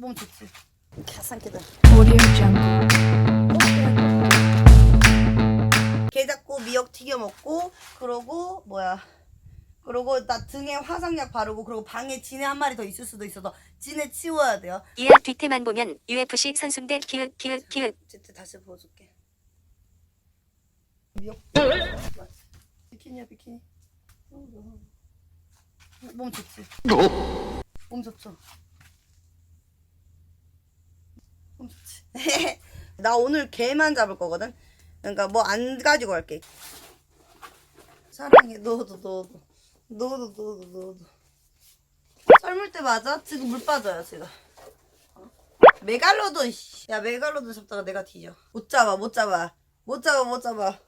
몸 좋지. Jungle. 게 잡고 미역 튀겨 먹고 그러고 뭐야. 그러고 나 등에 화상약 바르고 그리고 방에 지네 한 마리 더 있을 수도 있어서 지네 치워야 돼요. 이하 뒤태만 보면 UFC 선수인데 키읔 키읔 키읔 제트 다시 보여줄게. 미역. 비키니야 비키니. 몸 좋지. 몸 좋죠. 몸 좋지 나 오늘 개만 잡을 거거든? 그러니까 뭐 안 가지고 갈게. 사랑해. 너도 너도. 너도 너도 너도. 썰물 때 맞아? 지금 물 빠져요 지금 어? 메갈로돈 씨. 야 메갈로돈 잡다가 내가 뒤져. 못 잡아 못 잡아. 못 잡아 못 잡아.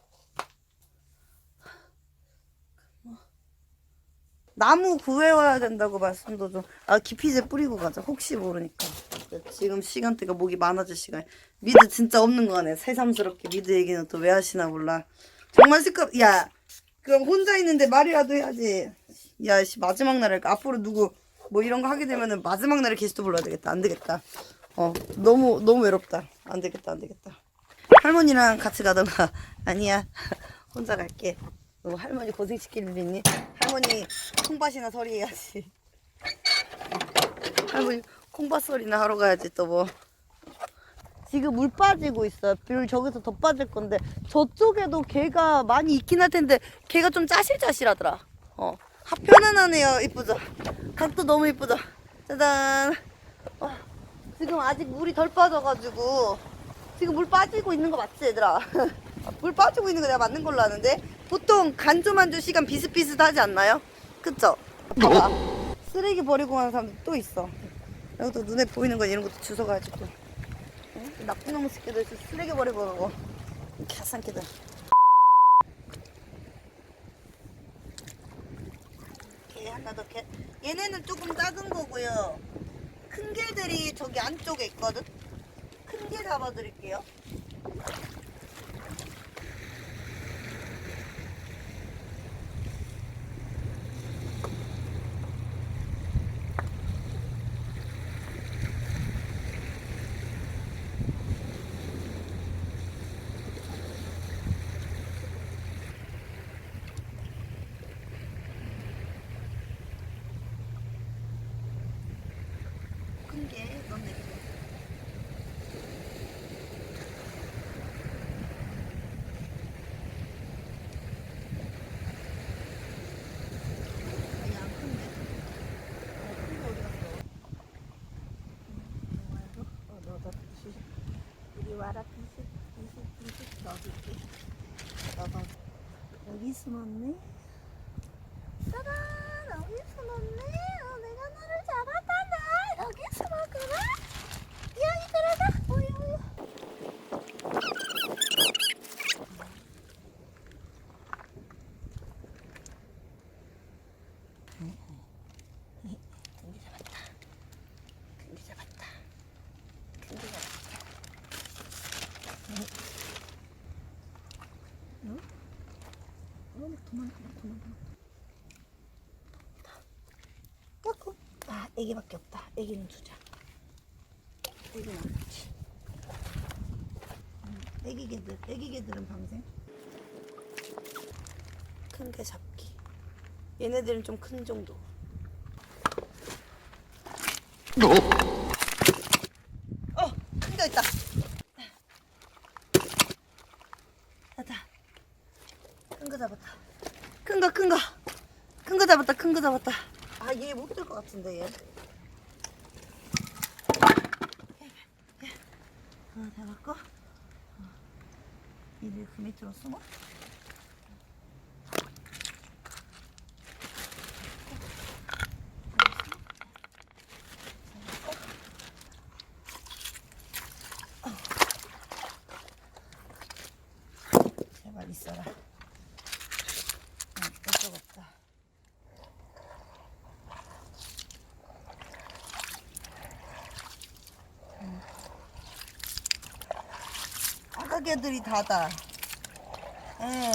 나무 구해와야 된다고 말씀도 좀. 아 기피제 뿌리고 가자. 혹시 모르니까 지금 시간대가 목이 많아질 시간. 미드 진짜 없는 거네. 새삼스럽게 미드 얘기는 또 왜 하시나 몰라. 정말 시끄럽 야 그럼 혼자 있는데 말이라도 해야지. 야 씨, 마지막 날에 앞으로 누구 뭐 이런 거 하게 되면은 마지막 날에 게스트 불러야 되겠다. 안 되겠다. 어 너무 너무 외롭다. 안 되겠다 안 되겠다. 할머니랑 같이 가던가. 아니야. 혼자 갈게. 너 할머니 고생 시킬 일 있니? 할머니 콩밭이나 서리 해야지. 할머니 콩밭 소리나 하러 가야지 또 뭐. 지금 물 빠지고 있어요. 물 저기서 더 빠질 건데 저쪽에도 개가 많이 있긴 할 텐데 개가 좀 짜실짜실하더라. 어. 하 편안하네요. 이쁘죠? 각도 너무 이쁘죠? 짜잔. 어, 지금 아직 물이 덜 빠져가지고 지금 물 빠지고 있는 거 맞지 얘들아? 물 빠지고 있는 거 내가 맞는 걸로 아는데 보통 간조만조 시간 비슷비슷하지 않나요? 그쵸? 봐봐. 쓰레기 버리고 가는 사람들 또 있어. 여기도 눈에 보이는 건 이런 것도 주워가지고. 응? 나쁜 놈의 새끼들. 쓰레기 버리고 가고. 개상키들. 개 하나 더 개. 얘네는 조금 작은 거고요. 큰 개들이 저기 안쪽에 있거든. 큰 개 잡아드릴게요. 큰 개, 넌 내게. 아니, 안 큰데? 어, 큰게 어디 갔어? 음, 와요? 어, 너다 비식. 이리 와라, 비식, 비식, 비식. 너도 있지? 너도. 여기 숨었네? 짜란! 여기 숨었네? 어, 내가 너를 잡았단다! 여기 숨었구나? 여기 들어가! 오유, 오유. 큰게 잡았다. 큰게 잡았다. 큰게 잡았다. 응? 응? 도망가, 도망가. 야구. 아, 애기밖에 없다. 애기는 주자. 애기는 안 주지. 음, 애기 개들, 애기 개들은 방생. 큰 개 잡기. 얘네들은 좀 큰 정도. 어, 큰 거 있다. 됐다. 큰 거 잡았다. 큰 거, 큰 거. 큰 거 잡았다, 큰 거 잡았다. 아, 얘 못 들 것 같은데, 얘. 하나 잡았고. 어. 얘들 그 밑으로 숨어. 사계들이 다다. 예.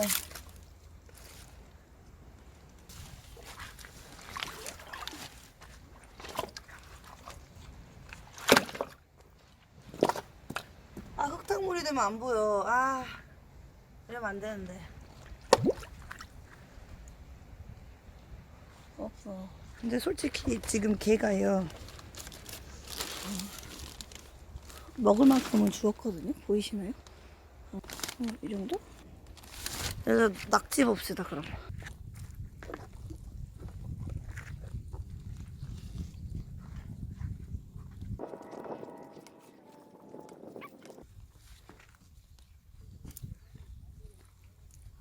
아 흙탕물이 되면 안 보여. 아 이러면 안 되는데. 없어. 근데 솔직히 지금 개가요. 먹을 만큼은 주었거든요. 보이시나요? 어, 이 정도? 그래서 낙지 봅시다 그럼.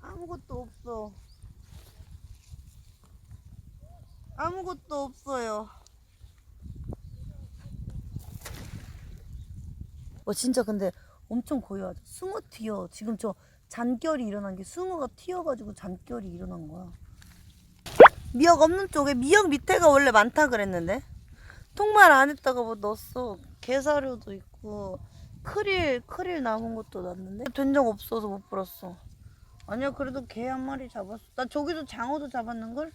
아무것도 없어. 아무것도 없어요. 와 진짜 근데 엄청 고요하죠. 숭어 튀어. 지금 저 잔결이 일어난 게 숭어가 튀어가지고 잔결이 일어난 거야. 미역 없는 쪽에 미역 밑에가 원래 많다 그랬는데 통말 안 했다가 뭐 넣었어. 게사료도 있고 크릴 크릴 남은 것도 났는데 된장 없어서 못 불었어. 아니야 그래도 개 한 마리 잡았어. 나 저기도 장어도 잡았는 걸?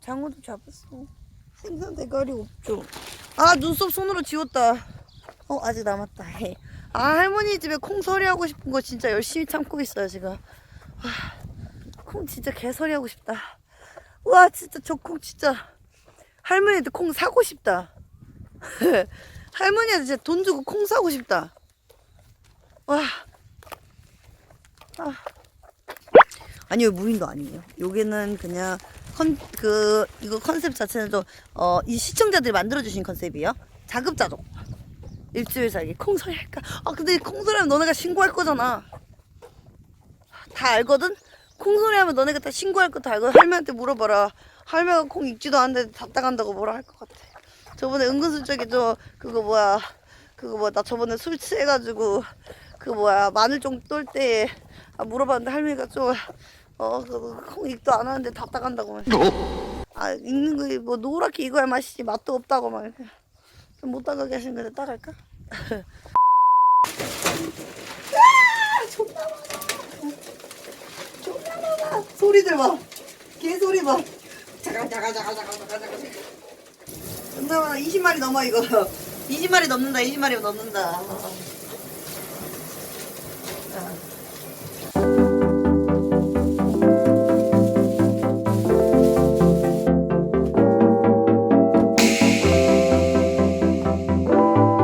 장어도 잡았어. 생선 대가리 없죠. 아 눈썹 손으로 지웠다. 어 아직 남았다. 해. 아 할머니 집에 콩 서리 하고 싶은 거 진짜 열심히 참고 있어요 지금. 아, 콩 진짜 개서리 하고 싶다. 와 진짜 저 콩 진짜 할머니한테 콩 사고 싶다. 할머니한테 진짜 돈 주고 콩 사고 싶다. 와. 아. 아니요 무인도 아니에요. 여기는 그냥 컨 그 이거 컨셉 자체는 좀어이 시청자들이 만들어 주신 컨셉이에요. 자급자족. 일주일 살기 콩소리 할까? 아 근데 콩소리 하면 너네가 신고할 거잖아. 다 알거든? 콩소리 하면 너네가 다 신고할 거 다 알거든? 할머니한테 물어봐라. 할머니가 콩 익지도 않는데 다 따간다고 뭐라 할 것 같아. 저번에 은근슬쩍에 저 그거 뭐야 그거 뭐야 나 저번에 술 취해가지고 그 뭐야 마늘종 똘때 아, 물어봤는데 할머니가 좀어그콩 익도 안 하는데 다 따간다고 막. 아 익는 거 뭐 노랗게 익어야 맛이지 맛도 없다고 막 못 다가 계신 건데 따갈까? 아! 존나 많아! 존나 많아! 소리들 봐! 개소리 봐! 자가 자가 자가 자가 잠깐, 잠깐. 존나 많아. 20마리 넘어, 이거. 20마리 넘는다, 20마리 넘는다. 아. 아.